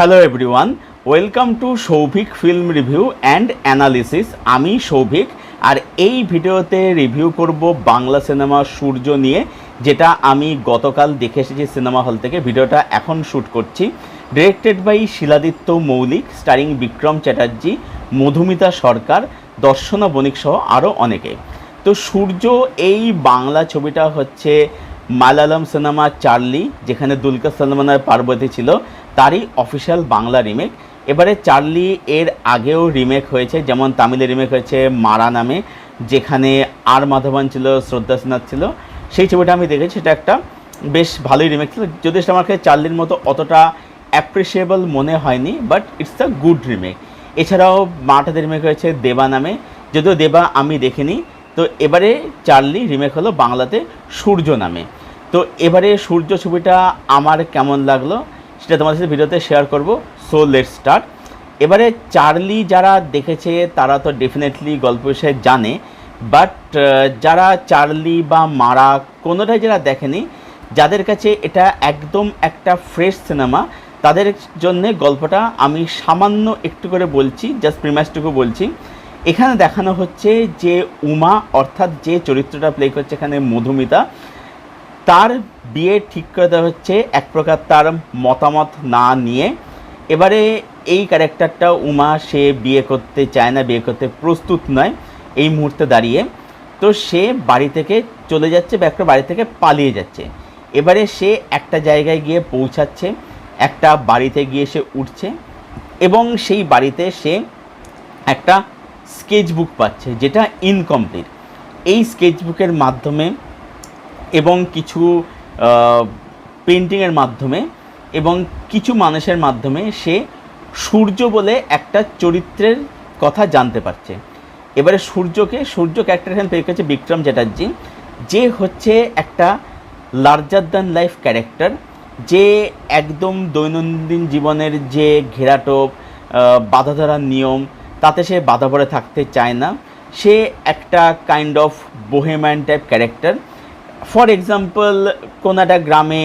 Hello everyone welcome to Souvik film review and analysis আমি সৌভিক আর এই ভিডিওতে রিভিউ করব বাংলা সিনেমা সূর্য নিয়ে, যেটা আমি গতকাল দেখে এসেছি সিনেমা হল থেকে। ভিডিওটা এখন শ্যুট করছি। Directed by Shiladitya Moulik starring Bikram Chatterjee, Madhumita Sarkar, Darshana Banik সহ আরও অনেকে। তো সূর্য, এই বাংলা ছবিটা হচ্ছে মালায়ালাম সিনেমা চার্লি যেখানে দুলকার সালমান আর পার্বতী ছিল। তারই অফিসিয়াল বাংলা রিমেক এবারে চার্লি এর আগেও রিমেক হয়েছে, যেমন তামিলে রিমেক হয়েছে মারা নামে, যেখানে আর মাধবন ছিল, শ্রদ্ধা সিনহার ছিল। সেই ছবিটা আমি দেখেছি, সেটা একটা বেশ ভালোই রিমেক ছিল। যদিও সেটা আমার কাছে চার্লির মতো অতটা অ্যাপ্রিসিয়েবল মনে হয়নি but it's a good remake এছাড়াও মারাঠাতে রিমেক হয়েছে দেবা নামে। যদিও দেবা আমি দেখিনি, তো এবারে চার্লি রিমেক হলো বাংলাতে সূর্য নামে। তো এবারে সূর্য ছবিটা আমার কেমন লাগল? সেটা তোমাদের সাথে ভিডিওতে শেয়ার করব। সো লেট স্টার্ট এবারে চার্লি যারা দেখেছে, তারা তো ডেফিনেটলি গল্প বিষয়ে জানে। বাট যারা চার্লি বা মারা কোনোটাই যারা দেখেনি, যাদের কাছে এটা একদম একটা ফ্রেশ সিনেমা তাদের জন্য গল্পটা আমি সামান্য একটু করে বলছি জাস্ট প্রিমাইসটুকু বলছি। এখানে দেখানো হচ্ছে যে উমা, অর্থাৎ যে চরিত্রটা প্লে করছে এখানে মধুমিতা তার বিয়ে ঠিক করে দেওয়া হচ্ছে, এক প্রকার তার মতামত না নিয়ে। এবারে এই ক্যারেক্টারটা উমা, সে বিয়ে করতে চায় না, বিয়ে করতে প্রস্তুত নয় এই মুহূর্তে দাঁড়িয়ে। তো সে বাড়ি থেকে চলে যাচ্ছে বা একটা বাড়ি থেকে পালিয়ে যাচ্ছে। এবারে সে একটা জায়গায় গিয়ে পৌঁছাচ্ছে, একটা বাড়িতে গিয়ে সে উঠছে এবং সেই বাড়িতে সে একটা স্কেচ বুক পাচ্ছে, যেটা ইনকমপ্লিট এই স্কেচ বুকের মাধ্যমে এবং কিছু পেন্টিংয়ের মাধ্যমে এবং কিছু মানুষের মাধ্যমে সে সূর্য বলে একটা চরিত্রের কথা জানতে পারছে। এবারে সূর্যকে, সূর্য ক্যারেক্টার এখানে প্লে করেছে বিক্রম চ্যাটার্জি, যে হচ্ছে একটা লার্জার দ্যান লাইফ ক্যারেক্টার যে একদম দৈনন্দিন জীবনের যে ঘেরাটোপ বাধা ধরার নিয়ম, তাতে সে বাধা পড়ে থাকতে চায় না। সে একটা kind of bohemian type character for example কোনো একটা গ্রামে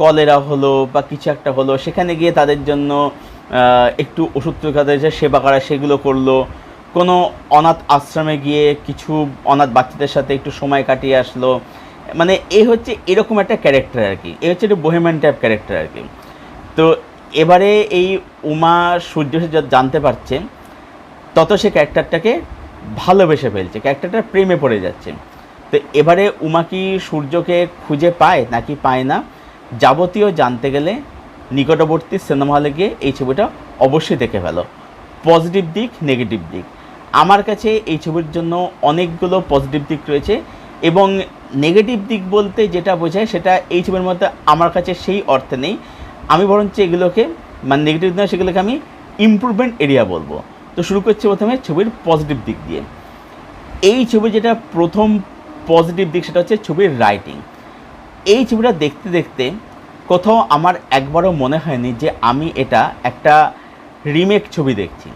কলেরা হলো বা কিছু একটা হলো, সেখানে গিয়ে তাদের জন্য একটু ওষুধ তাদের যে সেবা করা, সেগুলো করল। কোনো অনাথ আশ্রমে গিয়ে কিছু অনাথ বাচ্চাদের সাথে একটু সময় কাটিয়ে আসলো। মানে এ হচ্ছে এরকম একটা ক্যারেক্টার আর কি এ হচ্ছে একটা বোহেম্যান টাইপ ক্যারেক্টার আর কি তো এবারে এই উমা সূর্য যত জানতে পারছে, তত সে ক্যারেক্টারটাকে ভালোবেসে ফেলছে। ক্যারেক্টারটা প্রেমে পড়ে যাচ্ছে। তো এবারে উমা কি সূর্যকে খুঁজে পায় নাকি পায় না, যাবতীয় জানতে গেলে নিকটবর্তী সিনেমা হলে গিয়ে এই ছবিটা অবশ্যই দেখে ফেলো। পজিটিভ দিক নেগেটিভ দিক। আমার কাছে এই ছবির জন্য অনেকগুলো পজিটিভ দিক রয়েছে এবং নেগেটিভ দিক বলতে যেটা বোঝায় সেটা এই ছবির মধ্যে আমার কাছে সেই অর্থে নেই। আমি বরঞ্চ এগুলোকে মানে নেগেটিভ নয় সেগুলোকে আমি ইমপ্রুভমেন্ট এরিয়া বলব। তো শুরু করছি প্রথমে ছবির পজিটিভ দিক দিয়ে। এই ছবি যেটা প্রথম পজিটিভ দিক সেটা হচ্ছে ছবির রাইটিং এই ছবিটা দেখতে দেখতে কোথাও আমার একবারও মনে হয়নি যে আমি এটা একটা রিমেক ছবি দেখছি।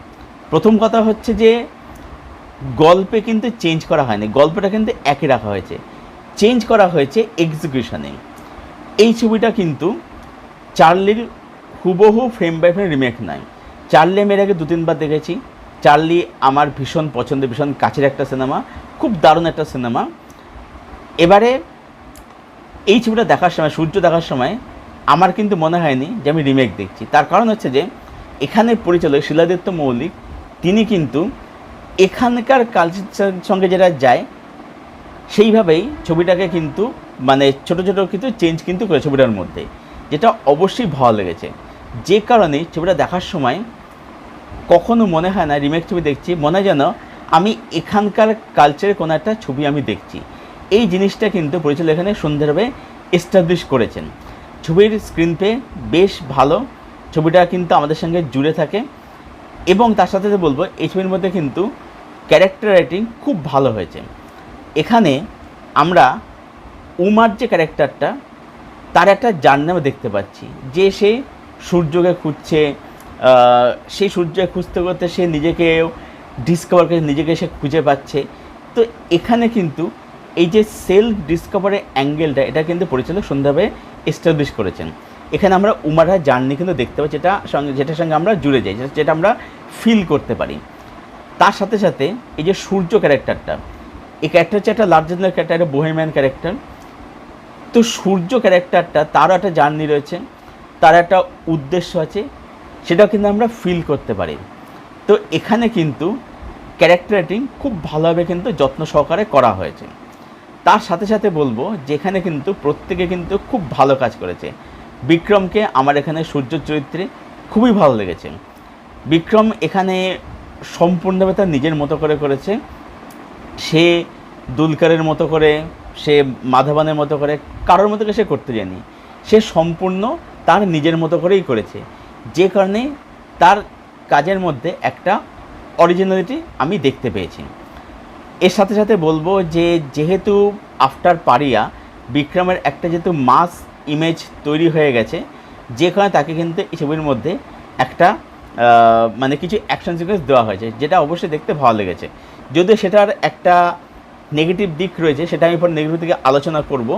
প্রথম কথা হচ্ছে যে গল্পে কিন্তু চেঞ্জ করা হয়নি, গল্পটা কিন্তু একই রাখা হয়েছে। চেঞ্জ করা হয়েছে এক্সিকিউশনে এই। ছবিটা কিন্তু চার্লির হুবহু ফ্রেম বাই ফ্রেম রিমেক নয়। চার্লি আমি এর আগে দু তিনবার দেখেছি। চার্লি আমার ভীষণ পছন্দের, ভীষণ কাছের একটা সিনেমা খুব দারুণ একটা সিনেমা এবারে এই ছবিটা দেখার সময়, সূর্য দেখার সময় আমার কিন্তু মনে হয়নি যে আমি রিমেক দেখছি। তার কারণ হচ্ছে যে, এখানে পরিচালক শিলাদিত্য মৌলিক, তিনি কিন্তু এখানকার কালচার সঙ্গে যেটা যায়, সেইভাবেই ছবিটাকে কিন্তু মানে ছোট ছোট কিন্তু চেঞ্জ কিন্তু করে ছবিটার মধ্যে, যেটা অবশ্যই ভালো লেগেছে। যে কারণে ছবিটা দেখার সময় কখনো মনে হয় না রিমেক ছবি দেখছি, মনে যেন আমি এখানকার কালচারের কোনো একটা ছবি আমি দেখছি। এই জিনিসটা কিন্তু পরিচালক এখানে সুন্দরভাবে এস্টাবলিশ করেছেন। ছবির স্ক্রিন পে বেশ ভালো, ছবিটা কিন্তু আমাদের সঙ্গে জুড়ে থাকে এবং তার সাথে বলব, এই ছবির মধ্যে কিন্তু ক্যারেক্টার রাইটিং খুব ভালো হয়েছে। এখানে আমরা উমার যে ক্যারেক্টারটা তার একটা জার্নি আমরা দেখতে পাচ্ছি। যে সে সূর্যকে খুঁজছে সেই সূর্যকে খুঁজতে করতে সে নিজেকে ডিসকভার করে, নিজেকে সে খুঁজে পাচ্ছে। তো এখানে কিন্তু এই যে সেলফ ডিসকভারের অ্যাঙ্গেলটা, এটা কিন্তু পরিচালক সুন্দরভাবে এস্টাবলিশ করেছেন। এখানে আমরা উমারা জার্নি কিন্তু দেখতে পাই যেটা সঙ্গে যেটার সঙ্গে আমরা জুড়ে যাই, যেটা- আমরা ফিল করতে পারি। তার সাথে সাথে এই যে সূর্য ক্যারেক্টারটা, এই ক্যারেক্টার হচ্ছে একটা লার্জার ক্যারেক্টার একটা বোহেমিয়ান ক্যারেক্টার। তো সূর্য ক্যারেক্টারটা, তারও একটা জার্নি রয়েছে, তার একটা উদ্দেশ্য আছে, সেটাও কিন্তু আমরা ফিল করতে পারি। তো এখানে কিন্তু ক্যারেক্টার রাইটিং খুব ভালোভাবে কিন্তু যত্ন সহকারে করা হয়েছে। তার সাথে সাথে বলব, যেখানে কিন্তু প্রত্যেকে কিন্তু খুব ভালো কাজ করেছে। বিক্রমকে আমার এখানে সূর্য চরিত্রে খুবই ভালো লেগেছে। বিক্রম এখানে সম্পূর্ণভাবে তার নিজের মতো করে করেছে। সে দুলকারের মতো করে, সে মাধবানের মতো করে, কারোর মতো করে সে করতে যায়নি। সে সম্পূর্ণ তার নিজের মতো করেই করেছে। যে কারণে তার কাজের মধ্যে একটা অরিজিনালিটি আমি দেখতে পেয়েছি। এর সাথে সাথে বলব যে, যেহেতু আফটার পারিয়া, বিক্রমের একটা যেহেতু মাস ইমেজ তৈরি হয়ে গেছে, যে কারণে তাকে কিন্তু এই ছবির মধ্যে একটা মানে কিছু অ্যাকশন সিকোয়েন্স দেওয়া হয়েছে, যেটা অবশ্যই দেখতে ভালো লেগেছে। যদিও সেটার একটা নেগেটিভ দিক রয়েছে, সেটা আমি পর নেগেটিভ থেকে আলোচনা করব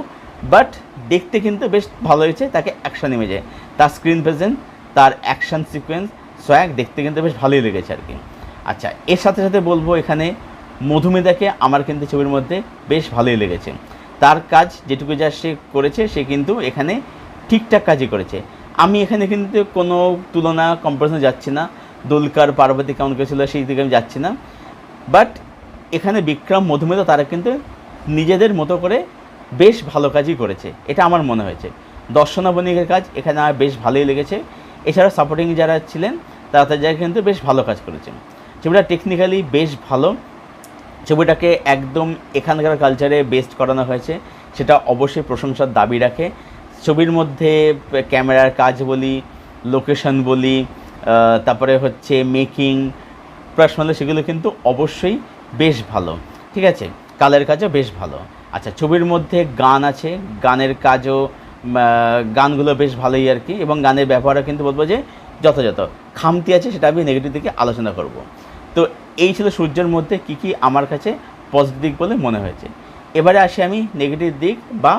বাট দেখতে কিন্তু বেশ ভালো হয়েছে তাকে অ্যাকশন ইমেজে তার স্ক্রিন প্রেজেন্ট তার অ্যাকশন সিকোয়েন্স সোয়াগ দেখতে কিন্তু বেশ ভালোই লেগেছে আর কি। আচ্ছা এর সাথে সাথে বলব এখানে মধুমেদাকে আমার কিন্তু ছবির মধ্যে বেশ ভালোই লেগেছে। তার কাজ যেটুকু যা সে করেছে, সে কিন্তু এখানে ঠিকঠাক কাজই করেছে। আমি এখানে কিন্তু কোনো তুলনা কম্পারিজনে যাচ্ছি না। দুলকার, পার্বতী কেমন করেছিল সেই দিকে আমি যাচ্ছি না। বাট এখানে বিক্রম মধুমেদা তারা কিন্তু নিজেদের মতো করে বেশ ভালো কাজই করেছে। এটা আমার মনে হয়েছে। দর্শনা বণিকের কাজ এখানে আমার বেশ ভালোই লেগেছে। এছাড়া সাপোর্টিং যারা ছিলেন, তারা তার জায়গায় কিন্তু বেশ ভালো কাজ করেছেন। ছবিটা টেকনিক্যালি বেশ ভালো। ছবিটাকে একদম এখানকার কালচারে বেস্ট করানো হয়েছে। সেটা অবশ্যই প্রশংসার দাবি রাখে। ছবির মধ্যে ক্যামেরার কাজ বলি লোকেশন বলি তারপরে হচ্ছে মেকিং পার্সোনালি সেগুলো কিন্তু অবশ্যই বেশ ভালো। ঠিক আছে? কালের কাজও বেশ ভালো। আচ্ছা ছবির মধ্যে গান আছে। গানের কাজও গানগুলো বেশ ভালোই আর কি। এবং গানের ব্যবহারও কিন্তু বলব যে যথাযথ। খামতি আছে, সেটা আমি নেগেটিভ দিকে আলোচনা করব। তো এই ছিল সূর্যের মধ্যে কি কি আমার কাছে পজিটিভ দিক বলে মনে হয়েছে। এবারে আসি আমি নেগেটিভ দিক বা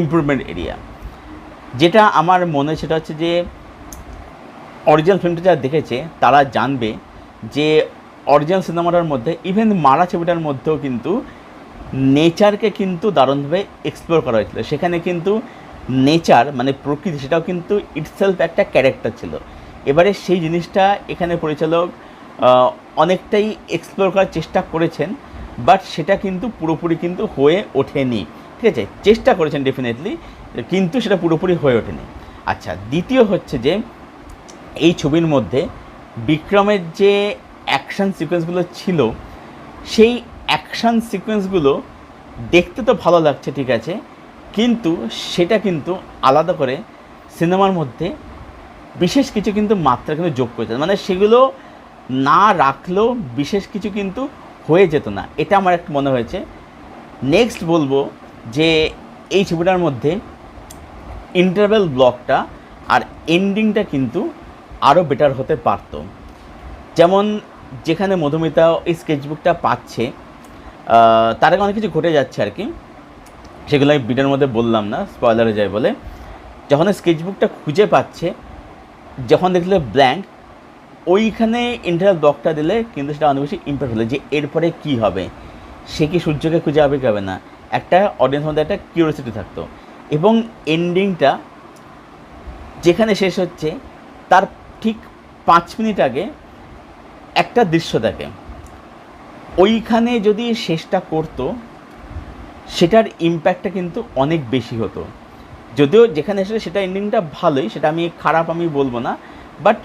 ইমপ্রুভমেন্ট এরিয়া যেটা আমার মনে সেটা হচ্ছে যে অরিজিনাল ফিল্মটা যারা দেখেছে, তারা জানবে যে অরিজিনাল সিনেমাটার মধ্যে ইভেন মারা ছবিটার মধ্যেও কিন্তু নেচারকে কিন্তু দারুণভাবে এক্সপ্লোর করা হয়েছিল। সেখানে কিন্তু নেচার মানে প্রকৃতি, সেটাও কিন্তু ইটসেলফ একটা ক্যারেক্টার ছিল। এবারে সেই জিনিসটা এখানে পরিচালক অনেকটাই এক্সপ্লোর করার চেষ্টা করেছেন বাট সেটা কিন্তু পুরোপুরি কিন্তু হয়ে ওঠেনি। ঠিক আছে? চেষ্টা করেছেন ডেফিনেটলি কিন্তু সেটা পুরোপুরি হয়ে ওঠেনি। আচ্ছা দ্বিতীয় হচ্ছে যে, এই ছবির মধ্যে বিক্রমের যে অ্যাকশন সিকোয়েন্সগুলো ছিল, সেই অ্যাকশন সিকোয়েন্সগুলো দেখতে তো ভালো লাগছে, ঠিক আছে? কিন্তু সেটা কিন্তু আলাদা করে সিনেমার মধ্যে বিশেষ কিছু কিন্তু মাত্রা কিন্তু যোগ করেছে। মানে সেগুলো না রাখলেও বিশেষ কিছু কিন্তু হয়ে যেত না। এটা আমার একটা মনে হয়েছে। নেক্সট বলব যে এই ছবিটার মধ্যে ইন্টারভেল ব্লকটা আর এন্ডিংটা কিন্তু আরও বেটার হতে পারত। যেমন যেখানে মধুমিতা এই স্কেচবুকটা পাচ্ছে তার অনেক কিছু ঘটে যাচ্ছে আর কি। সেগুলো আমি বিটার মধ্যে বললাম না স্পয়লার যায় বলে। যখন স্কেচবুকটা খুঁজে পাচ্ছে, যখন দেখলে ব্ল্যাঙ্ক ওইখানে ইন্টারভেল ব্লকটা দিলে কিন্তু সেটা অনেক বেশি ইম্প্যাক্ট হলো যে এরপরে কি হবে? সে কি সূর্যকে খুঁজে পাবে কি না? একটা অডিয়েন্স মধ্যে একটা কিউরিয়াসিটি থাকতো। এবং এন্ডিংটা যেখানে শেষ হচ্ছে, তার ঠিক পাঁচ মিনিট আগে একটা দৃশ্য দেখে। ওইখানে যদি শেষটা করতো, সেটার ইম্প্যাক্টটা কিন্তু অনেক বেশি হতো। যদিও যেখানে এসে সেটা এন্ডিংটা ভালোই, সেটা আমি খারাপ আমি বলব না বাট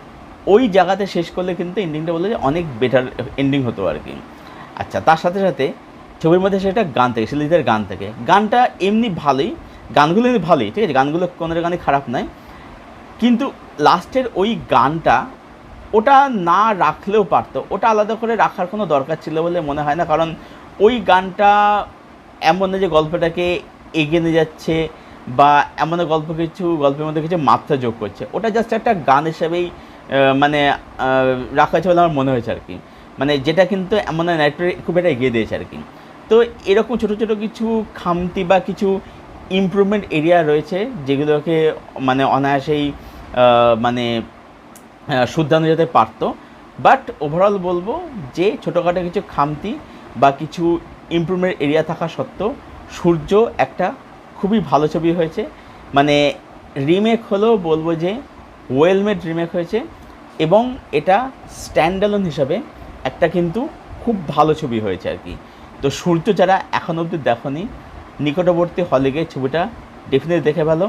ওই জায়গাতে শেষ করলে কিন্তু এন্ডিংটা বললে যে অনেক বেটার এন্ডিং হতো আর কি। আচ্ছা তার সাথে সাথে ছবির মধ্যে সেটা গান থেকে শিলিদের গান থেকে। গানটা এমনি ভালোই, গানগুলো এমনি ভালোই, ঠিক আছে? গানগুলো কোনো গানে খারাপ নয়। কিন্তু লাস্টের ওই গানটা ওটা না রাখলেও পারতো, ওটা আলাদা করে রাখার কোনো দরকার ছিল বলে মনে হয় না। কারণ ওই গানটা এমন যে গল্পটাকে এগিয়ে নিয়ে যাচ্ছে বা এমন গল্প কিছু, গল্পের মধ্যে কিছু মাত্রা যোগ করছে। ওটা জাস্ট একটা গান হিসেবেই মানে রাখা হয়েছে বলে আমার মনে হয়েছে আর কি। মানে যেটা কিন্তু এমন ন্যারেটরে খুব একটা এগিয়ে দিয়েছে আর কি। তো, এরকম ছোটো ছোটো কিছু খামতি বা কিছু ইমপ্রুভমেন্ট এরিয়া রয়েছে, যেগুলোকে মানে অনায়াসেই মানে শুদ্ধানো যেতে পারতো। বাট ওভারঅল বলব যে, ছোটোখাটো কিছু খামতি বা কিছু ইমপ্রুভমেন্ট এরিয়া থাকা সত্ত্বেও, সূর্য একটা খুবই ভালো ছবি হয়েছে। মানে রিমেক হলেও বলব যে ওয়েলমেড রিমেক হয়েছে এবং এটা স্ট্যান্ডালন হিসাবে একটা কিন্তু খুব ভালো ছবি হয়েছে আর কি। তো সূর্য যারা এখন অবধি দেখনি, নিকটবর্তী হলে গিয়ে ছবিটা ডেফিনেটলি দেখে ভালো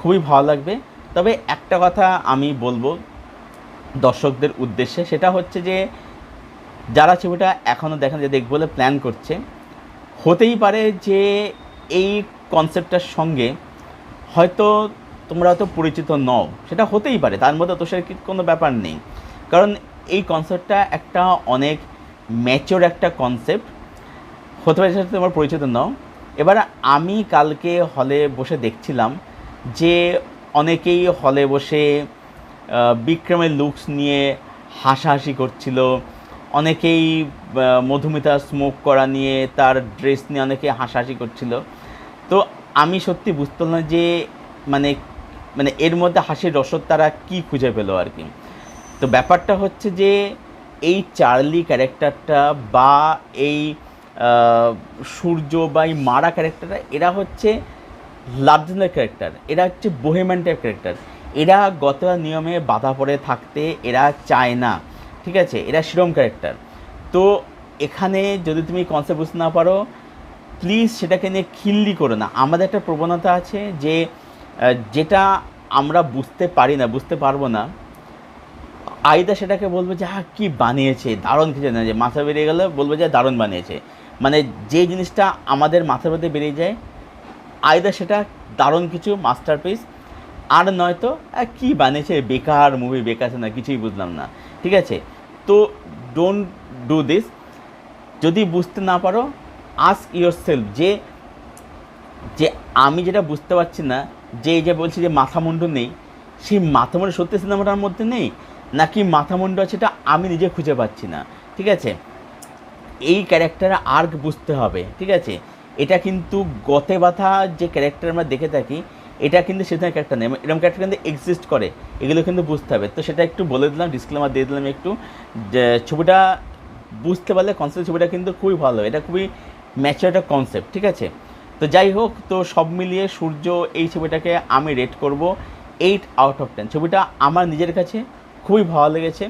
খুবই ভালো লাগবে। তবে একটা কথা আমি বলব দর্শকদের উদ্দেশ্যে, সেটা হচ্ছে যে যারা ছবিটা এখনও দেখেন, যে দেখব বলে প্ল্যান করছে, হতেই পারে যে এই কনসেপ্টটার সঙ্গে হয়তো তোমরা হয়তো পরিচিত নও, সেটা হতেই পারে, তার মধ্যে দোষের কি- কোনো ব্যাপার নেই। কারণ এই কনসেপ্টটা একটা অনেক ম্যাচিওর একটা কনসেপ্ট হতে পারে সেটা তোমার পরিচিত নও। এবার আমি কালকে হলে বসে দেখছিলাম যে অনেকেই হলে বসে বিক্রমের লুকস নিয়ে হাসাহাসি করছিল। অনেকেই মধুমিতা স্মোক করা নিয়ে তার ড্রেস নিয়ে অনেকে হাসাহাসি করছিল। তো আমি সত্যি বুঝতাম না যে মানে মানে এর মধ্যে হাসির রসদ তারা কী খুঁজে পেল আর কি? তো ব্যাপারটা হচ্ছে যে, এই চার্লি ক্যারেক্টারটা বা এই সূর্য বা এই মারা ক্যারেক্টারটা, এরা হচ্ছে লার্জনের ক্যারেক্টার। এরা হচ্ছে বোহেম্যান টাইপ ক্যারেক্টার। এরা গত নিয়মে বাধা পড়ে থাকতে এরা চায় না, ঠিক আছে? এরা সেরম ক্যারেক্টার। তো এখানে যদি তুমি কনসেপ্ট বুঝতে না পারো প্লিজ সেটাকে নিয়ে খিল্লি করো না। আমাদের একটা প্রবণতা আছে যে যেটা আমরা বুঝতে পারি না, বুঝতে পারব না, আইদা সেটাকে বলব যে হ্যাঁ কী বানিয়েছে, দারুণ কিছু না। যে মাথা বেরিয়ে গেলে বলব যে, দারুণ বানিয়েছে। মানে যে জিনিসটা আমাদের মাথার মধ্যে বেরিয়ে যায়, আইদা সেটা দারুণ কিছু মাস্টারপিস আর নয়তো কী বানিয়েছে, বেকার মুভি বেকার না কিছুই বুঝলাম না। ঠিক আছে? তো ডোন্ট ডু দিস যদি বুঝতে না পারো আস্ক ইয়োর সেলফ যে যে আমি যেটা বুঝতে পারছি না যে যে বলছি যে মাথামুন্ডু নেই, সেই মাথামুন্ডু সত্যি সিনেমাটার মধ্যে নেই? নাকি মাথামুন্ডু আছে এটা আমি নিজে খুঁজে পাচ্ছি না? ঠিক আছে? এই ক্যারেক্টার আর্ক বুঝতে হবে, ঠিক আছে? এটা কিন্তু গতে বাথা যে ক্যারেক্টার আমরা দেখে থাকি, এটা কিন্তু সে ধরনের ক্যারেক্টার নেই। এরকম ক্যারেক্টার কিন্তু এক্সিস্ট করে, এগুলো কিন্তু বুঝতে হবে। তো সেটা একটু বলে দিলাম ডিসক্লেমার দিয়ে দিলাম একটু। যে ছবিটা বুঝতে পারলে কনসেপ্ট ছবিটা কিন্তু খুবই ভালো। এটা খুবই ম্যাচার একটা কনসেপ্ট ঠিক আছে? তো যাই হোক, তো সব মিলিয়ে সূর্য এই ছবিটাকে আমি রেট করব এইট আউট অফ টেন ছবিটা আমার নিজের কাছে খুবই ভালো লেগেছে।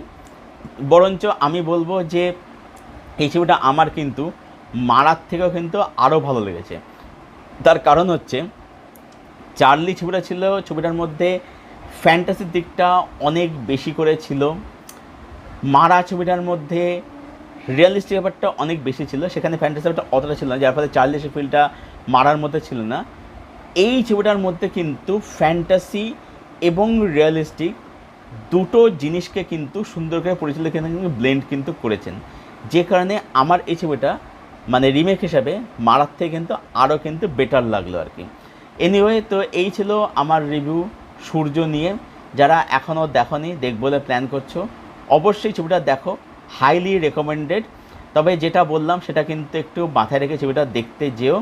বরঞ্চ আমি বলব যে, এই ছবিটা আমার কিন্তু মারার থেকেও কিন্তু আরও ভালো লেগেছে। তার কারণ হচ্ছে চার্লি ছবিটা ছিল, ছবিটার মধ্যে ফ্যান্টাসির দিকটা অনেক বেশি করে ছিল। মারা ছবিটার মধ্যে রিয়েলিস্টিক ব্যাপারটা অনেক বেশি ছিল। সেখানে ফ্যান্টাসি ব্যাপারটা অতটা ছিল না, যার ফলে চার্লি সে ফিলটা মারার মধ্যে ছিল না। এই ছবিটার মধ্যে কিন্তু ফ্যান্টাসি এবং রিয়েলিস্টিক দুটো জিনিসকে কিন্তু সুন্দর করে পরিচালক কিন্তু ব্লেন্ড কিন্তু করেছেন। যে কারণে আমার এই ছবিটা মানে রিমেক হিসাবে মারার থেকে কিন্তু আরও কিন্তু বেটার লাগল আর কি। এনিওয়ে তো এই ছিল আমার রিভিউ সূর্য নিয়ে। যারা এখনও দেখনি, দেখব বলে প্ল্যান করছ, অবশ্যই ছবিটা দেখো। হাইলি রেকমেন্ডেড তবে যেটা বললাম, সেটা কিন্তু একটু মাথায় রেখে ছবিটা দেখতে যেও।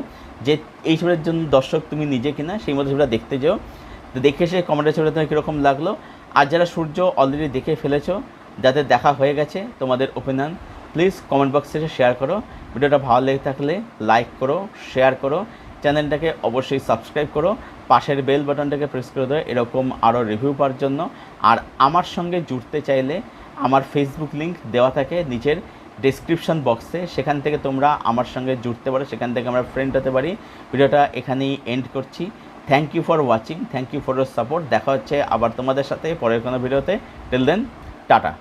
যে এই ছবিটার জন্য দর্শক তুমি নিজে কিনা, সেই মতো ছবিটা দেখতে যেও। তো দেখে এসে কমেন্টের ছবিটা তোমার কীরকম লাগল? আর যারা সূর্য অলরেডি দেখে ফেলেছো, যাদের দেখা হয়ে গেছে, তোমাদের ওপিনিয়ন প্লিজ কমেন্ট বক্সে এসে শেয়ার করো। ভিডিওটা ভালো লেগে থাকলে লাইক করো শেয়ার করো। চ্যানেলটাকে অবশ্যই সাবস্ক্রাইব করো। পাশের বেল বাটনটাকে প্রেস করে দেয় এরকম আরও রিভিউ পাওয়ার জন্য। আর আমার সঙ্গে জুড়তে চাইলে, আমার ফেসবুক লিংক দেওয়া থাকে নিচের। ডেসক্রিপশন বক্সে সেখান থেকে তোমরা আমার সঙ্গে জুড়তে পারো, সেখান থেকে আমরা ফ্রেন্ড হতে পারি। ভিডিওটা এখানেই এন্ড করছি। Thank you for watching thank you for support দেখা হচ্ছে আবার তোমাদের সাথে পরের কোনো ভিডিওতে। Till then tata.